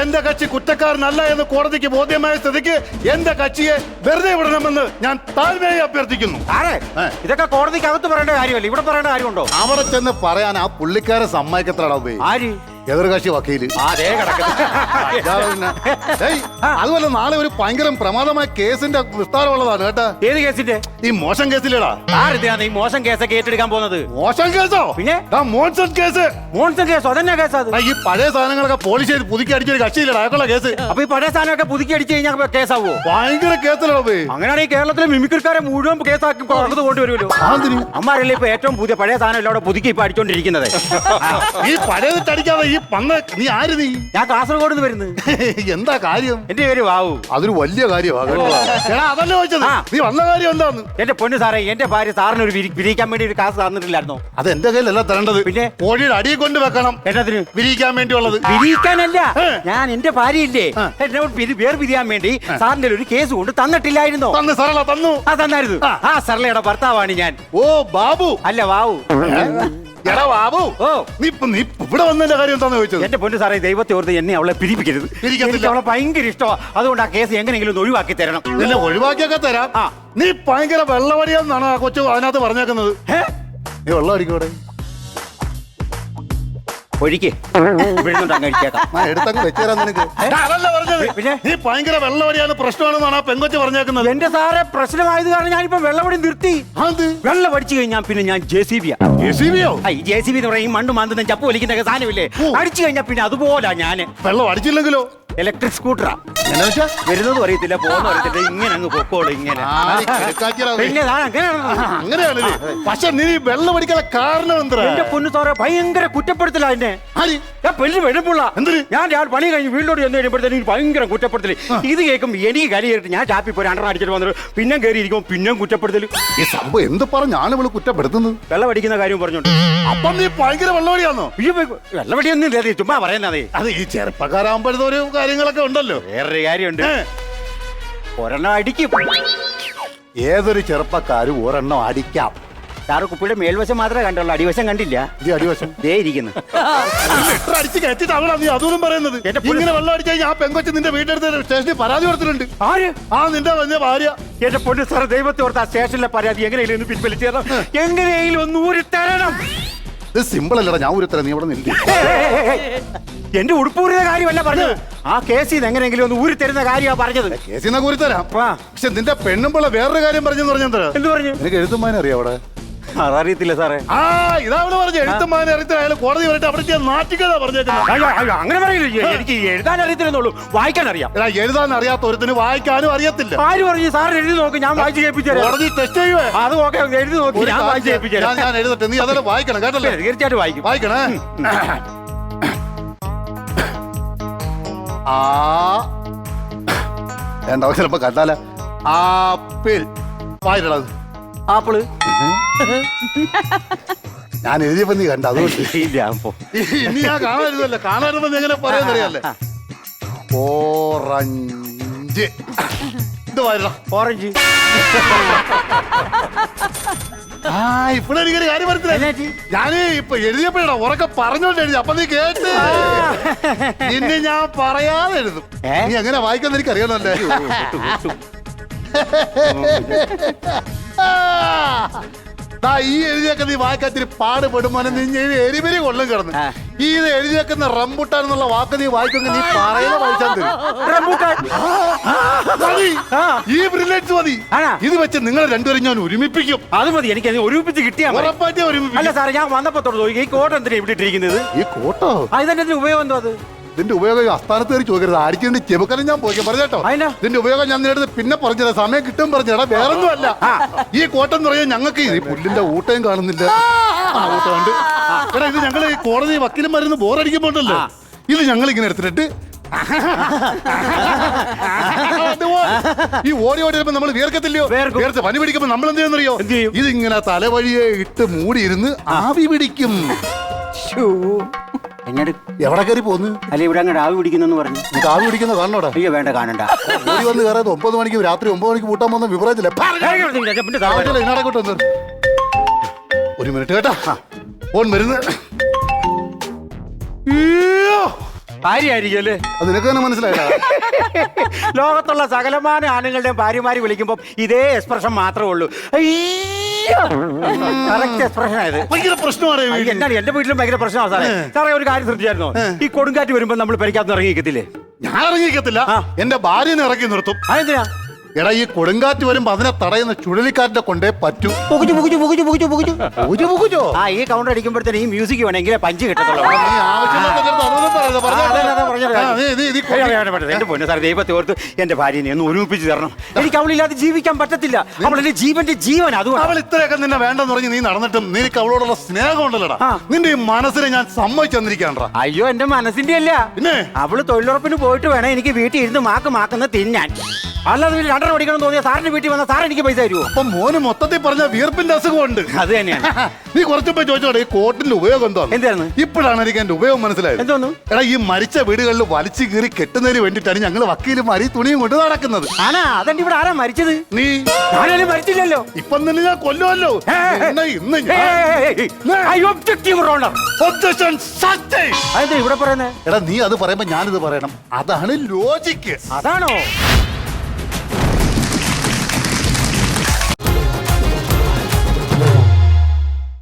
എന്റെ കക്ഷി കുറ്റക്കാരനല്ല എന്ന് കോടതിക്ക് ബോധ്യമായ സ്ഥിതിക്ക് എന്റെ കക്ഷിയെ വെറുതെ വിടണമെന്ന് ഞാൻ താഴ്മയായി അഭ്യർത്ഥിക്കുന്നു. ആരെ. ഇതൊക്കെ കോടതിക്ക് പറയേണ്ട കാര്യമല്ല? ഇവിടെ പറയേണ്ട കാര്യമുണ്ടോ? അവിടെ ചെന്ന് പറയാൻ ആ പുള്ളിക്കാരെ സമ്മതിക്കത്തടാ ഉപയോഗി ആര്? വക്കീൽ. പിന്നെ, ഏയ്, അതുപോലെ നാളെ ഒരു ഭയങ്കര പ്രമാദമായ കേസിന്റെ വിസ്താരമുള്ളതാണ് കേട്ടാ. ഏത് കേസിന്റെ? ഈ മോശം കേസിലേടാ. ആരെന്തിനാണ് ഈ മോശം കേസൊക്കെ ഏറ്റെടുക്കാൻ പോകുന്നത്? മോശം കേസോ? പിന്നെ? മോൺസൺ കേസ്. മോൺസൺ കേസോ? അതെന്നാ കേസാ അത്? ഈ പഴയ സാധനങ്ങളൊക്കെ പോളിഷ് ചെയ്ത് പുതുക്കി അടിച്ചൊരു കക്ഷിയില്ലടാ അയാൾക്കുള്ള കേസ്. അപ്പൊ ഈ പഴയ സാധനമൊക്കെ പുതുക്കി അടിച്ചു കഴിഞ്ഞാൽ കേസാവോ? ഭയങ്കര കേസിലടാ പോയി അങ്ങനെയാണെങ്കിൽ കേരളത്തിലെ മിമിക്രിക്കാരെ മുഴുവൻ കേസാക്കി കൊണ്ടു കൊണ്ടുവരുമല്ലോ. അമ്മാരല്ലേ ഇപ്പൊ ഏറ്റവും പുതിയ പഴയ സാധനം എല്ലാം അവിടെ പുതുക്കി ഇപ്പൊ അടിച്ചോണ്ടിരിക്കുന്നത്? ഈ പഴയത് അടിക്കാതെ ഈ പന്ന നീ ആര് നീ? ഞാൻ കാസർഗോഡ് നിന്ന് വരുന്നത്. എന്താ കാര്യം? എന്റെ പേര് വാവു. അതൊരു വലിയ കാര്യമാണ് എടാ അതല്ലേ ചോദിച്ചത്? നീ വന്ന കാര്യം എന്താന്ന്? എന്റെ പൊന്നു സാറേ എന്റെ ഭാര്യ സാറിന് ഒരു വിരി- വിരിക്കാൻ വേണ്ടി ഒരു കാസ് തന്നിട്ടില്ലായിരുന്നോ? അത് എന്റെ കയ്യിലല്ല തരേണ്ടത്. പിന്നെ? കോഴിയുടെ അടിയെ കൊണ്ട് വെക്കണം. എന്നതിന്? വിരിക്കാൻ വേണ്ടിയുള്ളത്. വിരിയിക്കാനല്ല. ഏ. ഞാൻ എന്റെ ഭാര്യയില്ലേ? ആ. എന്നോട് പിരി- വേർ പിരിയാൻ വേണ്ടി സാറിന്റെ ഒരു കേസ് കൊണ്ട് തന്നിട്ടില്ലായിരുന്നോ? തന്നു സരള തന്നു. ആ തന്നായിരുന്നു. ആ. ആ സർലയുടെ ഭർത്താവാണ് ഞാൻ. ഓ ബാബു. അല്ല വാവു. എടാ ബാബു ഓ. നീ ഇപ്പൊ നീ ഇപ്പൊ ഇവിടെ വന്നതിന്റെ കാര്യം എന്താന്ന് ചോദിച്ചത്? എന്റെ പൊന്നു സാറേ ദൈവത്തെ ഓർത്ത് എന്നെ അവളെ പിരിപ്പിക്കരുത്. പിരിക്കത്തില്ല. എനിക്ക് അവളെ ഭയങ്കര ഇഷ്ടമാണ് അതുകൊണ്ട് ആ കേസ് എങ്ങനെയെങ്കിലും ഒന്ന് ഒഴിവാക്കി തരണം. നിന്നെ ഒഴിവാക്കിയൊക്കെ തരാം. ആ. നീ ഭയങ്കര വെള്ളവടിയാന്നാണ് ആ കൊച്ചു അതിനകത്ത് പറഞ്ഞേക്കുന്നത്. ഹേ? നീ വെള്ളം അടിക്കൂടെ ഒഴിക്ക് വിഴുന്നുണ്ട് അങ്ങ് അടിച്ചേക്കാം ഞാൻ എടുത്തങ്ങ് നിനക്ക്. അതല്ല പറഞ്ഞത്. പിന്നെ? നീ ഭയങ്കര വെള്ളവടിയാണ് പ്രശ്നമാണെന്നാണ് ആ പെങ്കൊച്ച് പറഞ്ഞേക്കുന്നത്. എന്റെ സാറെ പ്രശ്നമായത് കാരണം ഞാനിപ്പോ വെള്ളപടി നിർത്തി. അത് വെള്ളം അടിച്ചു കഴിഞ്ഞാൽ പിന്നെ ഞാൻ ജെ സി ബിയാ. ജെസിബിയോ ഈ ജെ സി ബി എന്ന് പറയും മണ്ണ് മാന്തുന്ന ചപ്പ് വലിക്കുന്ന സാധനമില്ലേ. അടിച്ചു കഴിഞ്ഞാൽ പിന്നെ അതുപോലാ ഞാൻ വെള്ളം അടിച്ചില്ലെങ്കിലോ? ഇലക്ട്രിക് സ്കൂട്ടറാ എന്നാ വെച്ചാ വരുന്നതും അറിയത്തില്ല പോകുന്നതും അറിയത്തില്ല. ഇങ്ങനെ അങ്ങ് പൊക്കോളൂ ഇങ്ങനെ. പിന്നെ ഞാൻ അങ്ങനെയാണ്. അങ്ങനെയാണ് പക്ഷെ നീ വെള്ളം അടിക്കാനുള്ള കാരണം എന്താ എന്റെ പൊന്നു സാറേ ഭയങ്കര കുറ്റപ്പെടുത്തില്ല എന്നെ. ആര്? ഞാൻ പെണ്ണ് വെളുപ്പുള്ള. എന്തിന്? ഞാൻ രാവിലെ പണി കഴിഞ്ഞ് വീട്ടിലോട്ട് ചെന്ന് കഴിയുമ്പോഴത്തേക്ക് എനിക്ക് ഭയങ്കര കുറ്റപ്പെടുത്തൽ. ഇത് കേൾക്കും എനിക്ക് കയറിട്ട് ഞാൻ ചാപ്പി പോയി രണ്ടെണ്ണം അടിച്ചിട്ട് വന്നിട്ട് പിന്നെ കയറിയിരിക്കും പിന്നെയും കുറ്റപ്പെടുത്തൽ. ഈ സംഭവം എന്ത് പറഞ്ഞാണ് ഇവൾ കുറ്റപ്പെടുത്തുന്നത്? വെള്ളം അടിക്കുന്ന കാര്യം പറഞ്ഞോണ്ട്. അപ്പം നീ ഭയങ്കര വെള്ളവടിയാണോ അയ്യോ, വെള്ളം അടിയൊന്നും ഇല്ല ചുമ്മാ പറയുന്നതേ. അത് ഈ ചെറുപ്പക്കാരാകുമ്പോഴത്തെ ഒരു കാര്യങ്ങളൊക്കെ ഉണ്ടല്ലോ. വേറൊരു കാര്യമുണ്ട്. ഏ, ഒരെണ്ണം അടിക്കും. ഏതൊരു ചെറുപ്പക്കാരും ഒരെണ്ണം അടിക്കാം. സാറ് കുപ്പിയുടെ മേൽവശം മാത്രമേ കണ്ടുള്ളൂ. അടിവശം കണ്ടില്ല. ഇത് അടിവശം. ദേ ഇരിക്കുന്നു. ലെറ്റർ അടിച്ച് കയറ്റിട്ടാവണം നീ അതൊന്നും പറയുന്നത്? എന്റെ ഇങ്ങനെ വെള്ളം അടിച്ചു കഴിഞ്ഞാൽ ആ പെങ്കൊച്ച് നിന്റെ വീട്ടിലെടുത്ത് സ്റ്റേഷനിൽ പരാതി കൊടുത്തിട്ടുണ്ട്. ആര്? ആ നിന്റെ വന്ന ഭാര്യ. എന്റെ പൊന്നു സാറ് ദൈവത്തെ ഓർത്ത് ആ സ്റ്റേഷനിലെ പരാതി എങ്ങനെയെങ്കിലും ഒന്ന് പിൻവലിച്ചു തരണം എങ്ങനെയെങ്കിലും ഒന്ന് ഊരി തരണം ഇത് സിമ്പിൾ അല്ലടാ ഞാൻ ഒരു നീ ഇവിടെ നില്ല. എന്റെ ഉടുപ്പൂരിന്റെ കാര്യമല്ല പറഞ്ഞത്. ആ കേസിൽ നിന്ന് എങ്ങനെയെങ്കിലും ഒന്ന് ഊരി തരുന്ന കാര്യമാണ് പറഞ്ഞത്. കേസിനെ ഊരി തരാം ആ. പക്ഷെ നിന്റെ പെണ്ണും പോലെ വേറൊരു കാര്യം പറഞ്ഞെന്ന് പറഞ്ഞാ എന്ത് പറഞ്ഞു? എനിക്ക് എഴുത്തുമാനെ അറിയാം അവിടെ? അതറിയത്തില്ല സാറേ. ആ ഇതാ അവിടെ പറഞ്ഞു. എഴുത്തുമാനെ അറിയത്തില്ല. അയാൾ കോടതി വരട്ടെ. അവിടെ ചെന്ന് നാട്ടിക്കതാ പറഞ്ഞേക്കുന്നത് അയ്യോ, അയ്യോ, അങ്ങനെ പറയില്ല എനിക്ക് എഴുതാൻ അറിയത്തില്ലെന്നുള്ളൂ. വായിക്കാൻ അറിയാം. എടാ എഴുതാൻ അറിയാത്ത ഒരുത്തിന് വായിക്കാനും അറിയത്തില്ല. ആര് പറഞ്ഞു? സാർ എഴുതി നോക്ക്. ഞാൻ വായിച്ച് കേൾപ്പിച്ചു തരാം. കോടതി ടെസ്റ്റ് ചെയ്യുവേ. അത് ഓക്കെ എഴുതി നോക്കി. ഒരു ഞാൻ കാര്യം വായിച്ച് കേൾപ്പിച്ചു ഞാൻ തരാം. ഞാൻ എഴുതട്ടെ. നീ അതെല്ലാം വായിക്കണം കേട്ടല്ലേ? തീർച്ചയായിട്ടും വായിക്കും. വായിക്കണേ. ആ. ചിലപ്പോ കണ്ടാല. ആപ്പിൾ. വായിട്ടുള്ളത്. ആപ്പിൾ. ഞാൻ എഴുതിയപ്പോ നീ കണ്ട അതുകൊണ്ട്. ഇനി ഞാൻ കാണരുതല്ലേ. കാണരുതെന്ന് എങ്ങനെ പറയാന്നറിയാല്ലേ? ഓറഞ്ച്. ഇത് വായിട്ടാ. ഓറഞ്ച്. ആ ഇപ്പഴെനിക്കൊരു കാര്യം മനസ്സിലായി? ഞാൻ ഇപ്പൊ എഴുതിയപ്പോഴാ ഉറക്കെ പറഞ്ഞോണ്ട് എഴുതി. അപ്പൊ നീ കേട്ട്. നിന്നെ ഞാൻ പറയാതെ എഴുതും. നീ എങ്ങനെ വായിക്കാന്ന് എനിക്ക് അറിയണല്ലേ ദാ ഈ എഴുതിയൊക്കെ നീ വായിക്കാത്തിരി പാടുപെടുമോനെ നീ എഴുതി എരിപെരി കൊള്ളും കിടന്ന്. ഈ ഇത് എഴുതിയേക്കുന്ന റംബുട്ടാൻ എന്നുള്ള വാക്ക് നീ വായിക്കുന്ന നീ പറയുന്ന വായിച്ചാൽ തരും റംബൂട്ടാൻ. മതി. ഈ ബ്രില്യൻസ് മതി. ആണോ? ഇത് വെച്ച് നിങ്ങൾ രണ്ടുപേരും ഞാൻ ഒരുമിപ്പിക്കും. അത് മതി എനിക്ക് അത് ഒരുമിപ്പിച്ച് കിട്ടിയാ മതി. ഉറപ്പായിട്ടും അല്ല ഒരുമിപ്പിക്കും. സാറേ ഞാൻ വന്നപ്പോ തൊട്ട് നോക്കി ഈ കോട്ട എന്തിനാ ഇവിടെ ഇട്ടിരിക്കുന്നത്? ഈ കോട്ടോ? ആ ഇതെന്നെ ഉപയോഗം എന്തോ അത്? ഇതിന്റെ ഉപയോഗം അസ്ഥാനത്ത് കയറി ചോദിക്കരുത്. അടിച്ചിട്ട് ചെബുക്കലും ഞാൻ പോയി പറഞ്ഞോ അതിനാ? ഇതിന്റെ ഉപയോഗം ഞാൻ നേരത്തെ പിന്നെ പറഞ്ഞത് സമയം കിട്ടും പറഞ്ഞടാ വേറൊന്നും അല്ല ഈ കോട്ടം എന്ന് പറയാൻ ഞങ്ങൾക്ക് ഈ പുല്ലിന്റെ ഊട്ടയും കാണുന്നില്ല. ആ. ഊട്ടം ഉണ്ട്. എടാ ഇത് ഞങ്ങൾ ഈ കോടതി വക്കീലും മരുന്ന് ബോറടിക്കുമ്പോണ്ടല്ലോ ഇത് ഞങ്ങൾ ഇങ്ങനെ എടുത്തിട്ട് അതുപോലെ. ഈ ഓടി ഓടി വരുമ്പോ നമ്മൾ വിയർക്കത്തില്ലയോ? വിയർക്കും. വിയർത്ത് പനി പിടിക്കുമ്പോ നമ്മൾ എന്ത് ചെയ്യുന്നറിയോ എന്ത് ചെയ്യും? ഇതിങ്ങനെ തലവഴിയെ ഇട്ട് മൂടിയിരുന്ന് ആവി പിടിക്കും. എന്നോട് എവിടെ കയറി പോന്ന്? അല്ലെ ഇവിടെ അങ്ങോട്ട് ആവി പിടിക്കുന്നെന്ന് പറഞ്ഞു. നിനക്ക് ആവി പിടിക്കുന്ന കാണണോടാ? അയ്യോ വേണ്ട കാണണ്ട. ഓടി വന്ന് കയറാതെ ഒമ്പത് മണിക്ക് രാത്രി ഒമ്പത് മണിക്ക് കൂട്ടാൻ പോകുന്ന വിവരത്തില്ല ഇനാടക്കോട്ട് വന്ന് ഒരു മിനിറ്റ് കേട്ടാ. ഫോൺ വരുന്നു. അയ്യോ! ഭാര്യയായിരിക്കും അല്ലേ അത് നിനക്ക് തന്നെ മനസ്സിലായില്ല. ലോകത്തുള്ള സകലമാന ആണുങ്ങളുടെയും ഭാര്യമാര് വിളിക്കുമ്പോൾ ഇതേ എക്സ്പ്രഷൻ മാത്രമേ ഉള്ളൂ. കറക്റ്റ് എക്സ്പ്രഷൻ ആയത് ഭയങ്കര പ്രശ്നമാണ് ഈ എന്താണ് എന്റെ വീട്ടിലും ഭയങ്കര പ്രശ്നമാണ് സാറേ. സാറേ ഒരു കാര്യം ശ്രദ്ധിച്ചായിരുന്നോ? ഈ കൊടുങ്കാറ്റ് വരുമ്പോ നമ്മൾ പരിക്കാത്ത ഇറങ്ങിക്കത്തില്ലേ ഞാൻ ഇറങ്ങിക്കത്തില്ല ആ. എന്റെ ഭാര്യനെ ഇറക്കി നിർത്തും. അതെന്തിനാ? എടാ ഈ കൊടുങ്കാറ്റ് വരുമ്പോ അതിനെ തടയുന്ന ചുഴലിക്കാറ്റിനെ കൊണ്ടേ പറ്റൂ. പുകുച്ചു പുകുച്ചു പുകുച്ചു പുകുച്ചു പുകുച്ചു പൂജ പൂജോ ആ ഈ കൗണ്ടർ അടിക്കുമ്പോഴത്തേന് ഈ മ്യൂസിക് വേണമെങ്കിൽ പഞ്ച് കിട്ടത്തുള്ളൂ. നീ ആവശ്യമില്ലാത്ത അടുത്ത് അതൊന്നും പറയരുത്. പറഞ്ഞോ. അതെ, അതെ. ആ, നീ- നീ- നീ ഏയ്, എന്റെ പൊന്നു സാർ ദൈവത്തെ ഓർത്ത് എന്റെ ഭാര്യനെ ഒന്ന് ഒരുമിപ്പിച്ച് തരണം. എനിക്ക് അവളില്ലാതെ ജീവിക്കാൻ പറ്റത്തില്ല. അവളെ എന്റെ ജീവന്റെ ജീവൻ അതുകൊണ്ട്. അവൾ ഇത്രയൊക്കെ നിന്നെ വേണ്ടെന്ന് പറഞ്ഞ് നീ നടന്നിട്ടും നിനക്ക് അവളോടുള്ള സ്നേഹം ഉണ്ടല്ലോടാ. ആ. നിന്റെ ഈ മനസ്സിനെ ഞാൻ സമ്മതിച്ചു തന്നിരിക്കാണ്ടാ അയ്യോ എന്റെ മനസ്സിന്റെ അല്ല പിന്നെ? അവൾ തൊഴിലുറപ്പിന് പോയിട്ട് വേണം എനിക്ക് വീട്ടിൽ ഇരുന്ന് മാക്ക് മാക്കുന്ന തിന്നാൻ. അല്ലാതെ വീട്ടിൽ രണ്ടര പഠിക്കണം തോന്നിയ സാറിന്റെ വീട്ടിൽ വന്ന സാർ എനിക്ക് പൈസ തരുമോ അപ്പൊ മോന് മൊത്തത്തിൽ പറഞ്ഞ വീർപ്പിന്റെ അസുഖമുണ്ട്. അത് തന്നെയാണ്. നീ കുറച്ചപ്പോ ചോദിച്ചോടെ ഈ കോട്ടിന്റെ ഉപയോഗം എന്താ എന്താണ്? ഇപ്പോഴാണ് എനിക്ക് എന്റെ ഉപയോഗം മനസ്സിലായത്. എന്തോന്നു എടാ ഈ മരിച്ച വീടുകളിൽ വലിച്ചു കീറി കെട്ടുന്നതിന് വേണ്ടിയിട്ടാണ് ഞങ്ങൾ വക്കീലും മരി തുണിയും കൊണ്ട് നടക്കുന്നത്. ആനാ അതെന്റെ ഇവിടെ ആരാ മരിച്ചത്? നീ? ഞാനും മരിച്ചില്ലല്ലോ. ഇപ്പം തന്നെ ഞാൻ കൊല്ലുമല്ലോ ഇന്ന് ഞാൻ. Objection. അതെന്താ ഇവിടെ പറയുന്നേ? എടാ നീ അത് പറയുമ്പോ ഞാനിത് പറയണം. അതാണ് ലോജിക്ക്. അതാണോ?